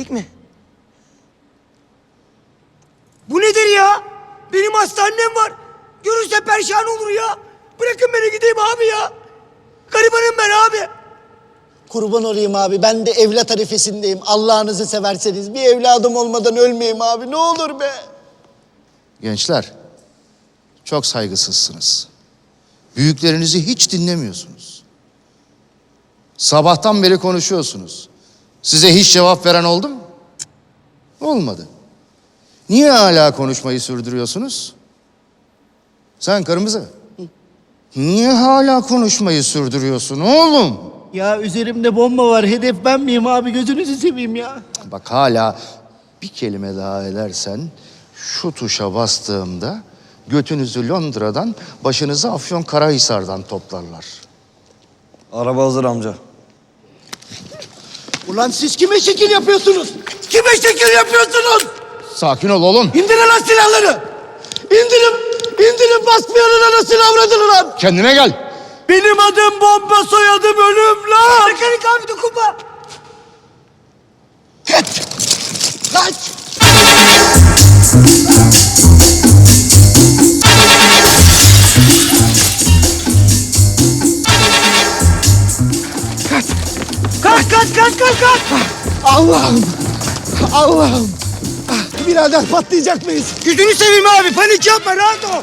Geldik mi? Bu nedir ya? Benim hastanem var. Görürse perşan olur ya. Bırakın beni gideyim abi ya. Garibanım ben abi. Kurban olayım abi. Ben de evlat harifesindeyim. Allah'ınızı severseniz bir evladım olmadan ölmeyeyim abi. Ne olur be. Gençler, çok saygısızsınız. Büyüklerinizi hiç dinlemiyorsunuz. Sabahtan beri konuşuyorsunuz. Size hiç cevap veren oldu mu? Olmadı. Niye hala konuşmayı sürdürüyorsunuz? Sen kırmızı. Niye hala konuşmayı sürdürüyorsun oğlum? Ya üzerimde bomba var. Hedef ben miyim abi? Gözünüzü seveyim ya. Bak hala bir kelime daha edersen şu tuşa bastığımda götünüzü Londra'dan, başınızı Afyon Karahisar'dan toplarlar. Araba hazır amca. Ulan siz kime şekil yapıyorsunuz? Kime şekil yapıyorsunuz? Sakin ol oğlum. İndirin lan silahları. İndirin! İndirin basmayanın anasını avradını lan! Kendine gel. Benim adım bomba soyadım ölüm lan. Mekanik abi dokunma. Kaç! Kaç! Kaç kaç kaç. Allah'ım! Allah'ım! Ah, Birader patlayacak mıyız? Yüzünü seveyim abi panik yapma rahat ol.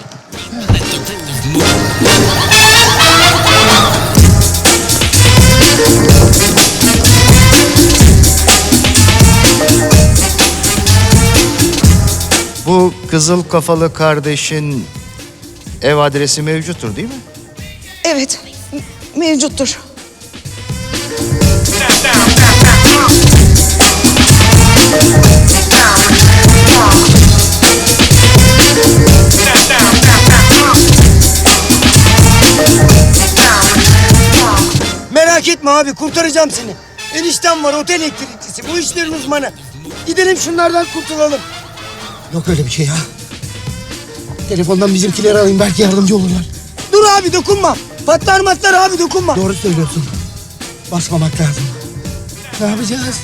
Bu kızıl kafalı kardeşin ev adresi mevcuttur değil mi? Evet, mevcuttur. Merak etme abi kurtaracağım seni. Eniştem var otel elektrikçisi bu işlerin uzmanı. Gidelim şunlardan kurtulalım. Yok öyle bir şey ya. Telefondan bizimkileri arayayım belki yardımcı olurlar. Dur abi dokunma. Patlar matlar abi dokunma. Doğru söylüyorsun. Basmamak lazım. Ne yapacağız?